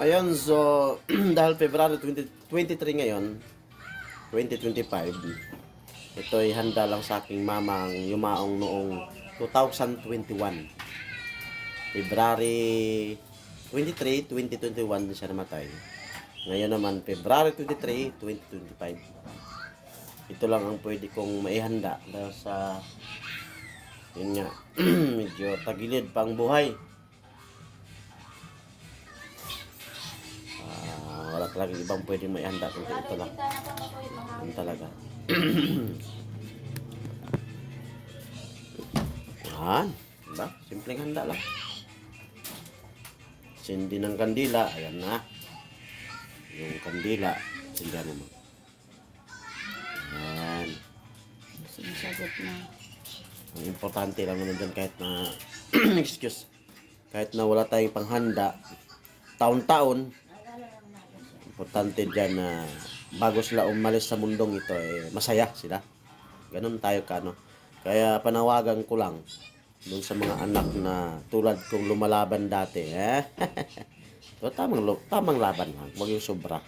Ayun, so, dahil February 20, 23 ngayon, 2025, ito ay handa lang sa aking mamang yumaong noong 2021. February 23, 2021 siya namatay. Ngayon naman, February 23, 2025. Ito lang ang pwede kong maihanda dahil sa yun nga, medyo tagilid pang buhay. Ah, wala talaga ibang pwedeng maihanda kundi ito lang. Yan talaga. Yan. Diba? Simpleng handa lang. Sindi ng kandila. Ayan na. Yung kandila. Sindihan naman. Ayan. Sinasagot na. Ang importante lang naman dyan kahit na, excuse, kahit na wala tayong panghanda, taon-taon, importante dyan na bago sila umalis sa mundong ito, eh, masaya sila. Ganun tayo kano. Kaya panawagan ko lang dun sa mga anak na tulad kong lumalaban dati. Eh? so, tamang, tamang laban lang. Huwag yung sobra.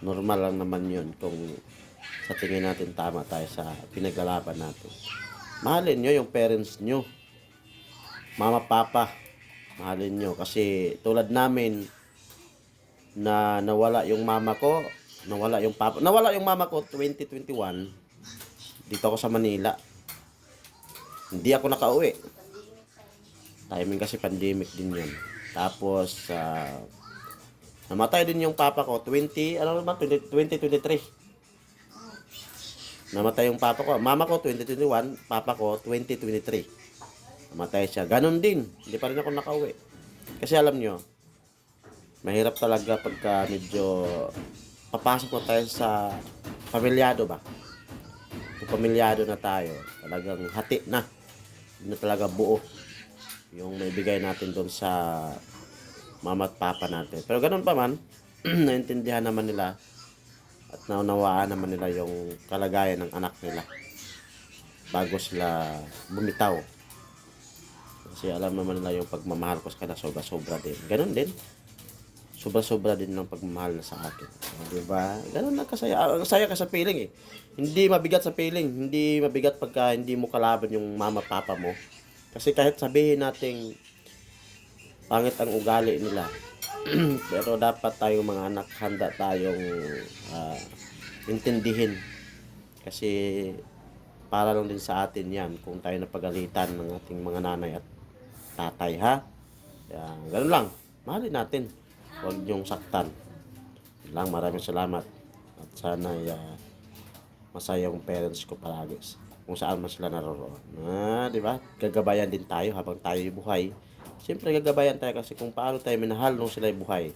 Normal lang naman yun kung sa tingin natin tama tayo sa pinaglalaban natin. Mahalin nyo yung parents nyo. Mama, papa. Mahalin nyo. Kasi tulad namin, na nawala yung mama ko, nawala yung papa, nawala yung mama ko 2021 dito ako sa Manila. Hindi ako nakauwi. Timing kasi pandemic din yun. Tapos, ah, namatay din yung papa ko, 20, ano 20, 2023. Namatay yung papa ko. Mama ko, 2021. Papa ko, 2023. Namatay siya. Ganon din. Hindi pa rin ako nakauwi. Kasi alam nyo, mahirap talaga pagka medyo papasok na tayo sa pamilyado ba? Kung pamilyado na tayo, talagang hati na. Hindi na talaga buo yung may bigay natin doon sa mama at papa natin. Pero ganun pa man, naintindihan naman nila at naunawaan naman nila yung kalagayan ng anak nila bago sila bumitaw. Kasi alam naman nila yung pagmamahal ko sa kanila sobra-sobra din. Ganun din sobra-sobra din ng pagmamahal na sa akin. O, di ba? Ganun na kasaya. Ang saya ka sa feeling eh. Hindi mabigat sa feeling. Hindi mabigat pagka hindi mo kalaban yung mama papa mo. Kasi kahit sabihin nating pangit ang ugali nila. pero dapat tayong mga anak handa tayong ah, intindihin. Kasi para lang din sa atin yan kung tayo napagalitan ng ating mga nanay at tatay ha. Kaya, ganun lang. Mahalin natin. Huwag niyong saktan. Lang, maraming salamat. At sana uh, masaya yung parents ko palagi. Kung saan man sila naroroon. Ah, di ba? Gagabayan din tayo habang tayo buhay. Siyempre, gagabayan tayo kasi kung paano tayo minahal nung sila'y buhay.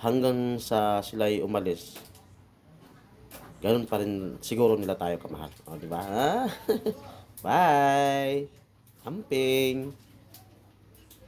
Hanggang sa sila'y umalis. Ganun pa rin siguro nila tayo kamahal. O, di ba? Ah? Bye! Amping!